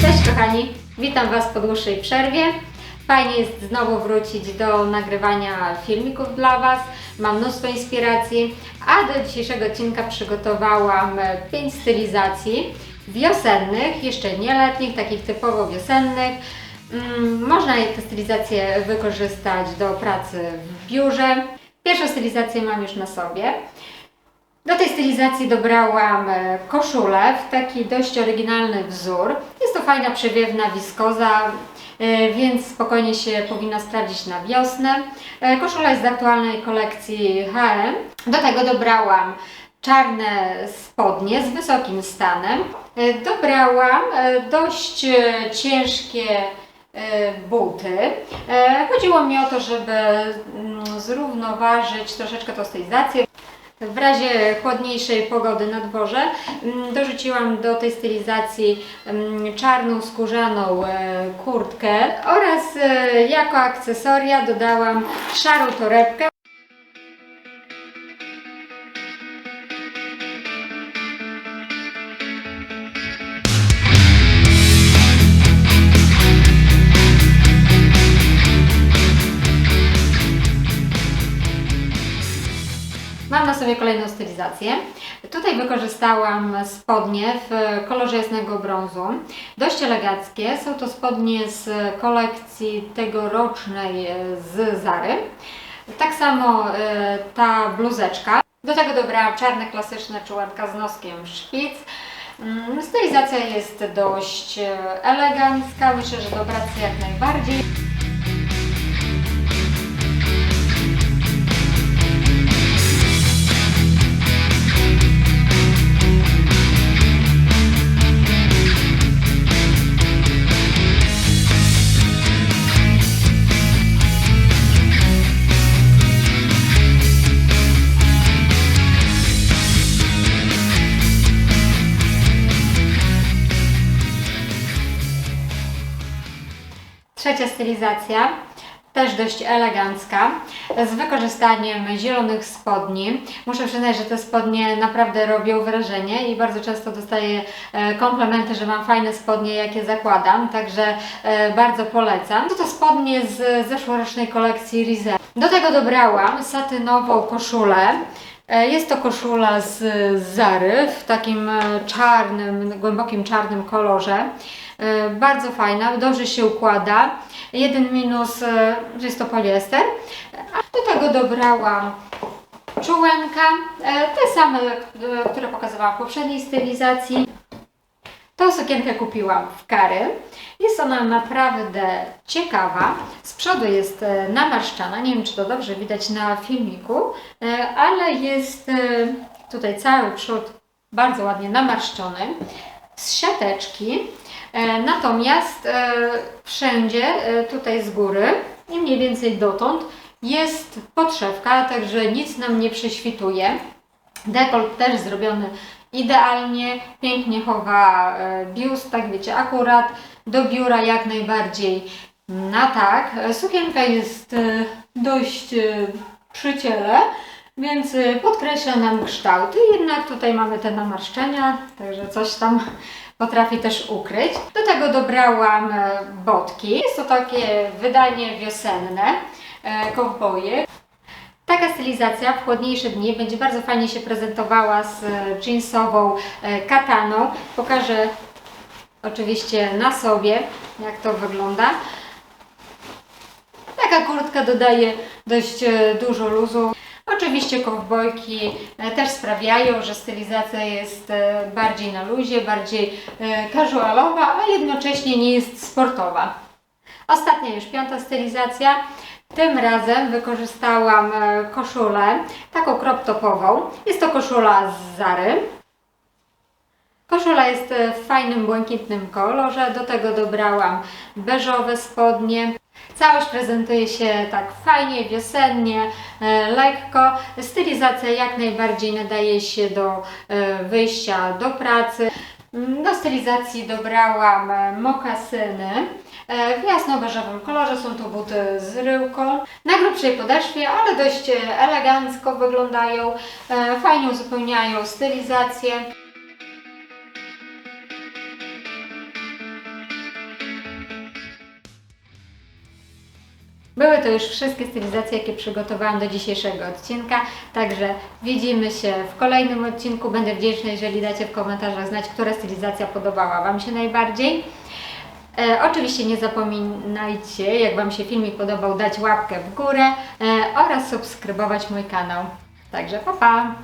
Cześć kochani, witam Was po dłuższej przerwie. Fajnie jest znowu wrócić do nagrywania filmików dla Was. Mam mnóstwo inspiracji, a do dzisiejszego odcinka przygotowałam 5 stylizacji wiosennych, jeszcze nie letnich, takich typowo wiosennych. Mm, Można te stylizacje wykorzystać do pracy w biurze. Pierwszą stylizację mam już na sobie. Do tej stylizacji dobrałam koszulę w taki dość oryginalny wzór. Jest to fajna, przewiewna wiskoza, e, więc spokojnie się powinna sprawdzić na wiosnę. E, Koszula jest z aktualnej kolekcji H&M. Do tego dobrałam czarne spodnie z wysokim stanem. E, Dobrałam dość ciężkie buty. Chodziło mi o to, żeby mm, zrównoważyć troszeczkę tą stylizację. W razie chłodniejszej pogody na dworze mm, dorzuciłam do tej stylizacji mm, czarną skórzaną e, kurtkę oraz e, jako akcesoria dodałam szarą torebkę. Sobie kolejną stylizację. Tutaj wykorzystałam spodnie w kolorze jasnego brązu. Dość eleganckie. Są to spodnie z kolekcji tegorocznej z Zary. Tak samo e, ta bluzeczka. Do tego dobrałam czarne klasyczne czułanka z noskiem szpic. Mm, Stylizacja jest dość e, elegancka. Myślę, że do pracy jak najbardziej. Trzecia stylizacja, też dość elegancka, z wykorzystaniem zielonych spodni. Muszę przyznać, że te spodnie naprawdę robią wrażenie i bardzo często dostaję e, komplementy, że mam fajne spodnie, jakie zakładam, także e, bardzo polecam. To to spodnie z zeszłorocznej kolekcji Rize. Do tego dobrałam satynową koszulę. E, Jest to koszula z Zary w takim e, czarnym, głębokim czarnym kolorze. E, Bardzo fajna, dobrze się układa. Jeden minus, że jest to poliester. A do tego dobrałam czułenka, te same, które pokazywałam w poprzedniej stylizacji. Tą sukienkę kupiłam w Kary. Jest ona naprawdę ciekawa. Z przodu jest e, namarszczana. Nie wiem, czy to dobrze widać na filmiku, e, ale jest e, tutaj cały przód bardzo ładnie namarszczony. Z siateczki. Natomiast wszędzie tutaj z góry i mniej więcej dotąd jest podszewka, także nic nam nie prześwituje. Dekolt też zrobiony idealnie, pięknie chowa e, biust, tak wiecie, akurat do biura jak najbardziej na tak. E, Sukienka jest e, dość przy ciele, więc podkreśla nam kształty, jednak tutaj mamy te namarszczenia, także coś tam potrafi też ukryć. Do tego dobrałam botki. Jest to takie wydanie wiosenne, kowboje. Taka stylizacja w chłodniejsze dni będzie bardzo fajnie się prezentowała z e, jeansową e, kataną. Pokażę oczywiście na sobie, jak to wygląda. Taka kurtka dodaje dość e, dużo luzu. Oczywiście kowbojki też sprawiają, że stylizacja jest bardziej na luzie, bardziej casualowa, a jednocześnie nie jest sportowa. Ostatnia już piąta stylizacja. Tym razem wykorzystałam e, koszulę, taką crop topową. Jest to koszula z Zary. Koszula jest e, w fajnym błękitnym kolorze, do tego dobrałam beżowe spodnie. Całość prezentuje się tak fajnie, wiosennie, e, lekko. Stylizacja jak najbardziej nadaje się do wyjścia do pracy. Mm, Do stylizacji dobrałam e, mokasyny e, w jasno-beżowym kolorze. Są to buty z ryłką. Na grubszej podeszwie, ale dość e, elegancko wyglądają. Fajnie uzupełniają stylizację. Były to już wszystkie stylizacje, jakie przygotowałam do dzisiejszego odcinka, także widzimy się w kolejnym odcinku. Będę wdzięczna, jeżeli dacie w komentarzach znać, która stylizacja podobała Wam się najbardziej. E, oczywiście nie zapominajcie, jak Wam się filmik podobał, dać łapkę w górę e, oraz subskrybować mój kanał. Także pa pa!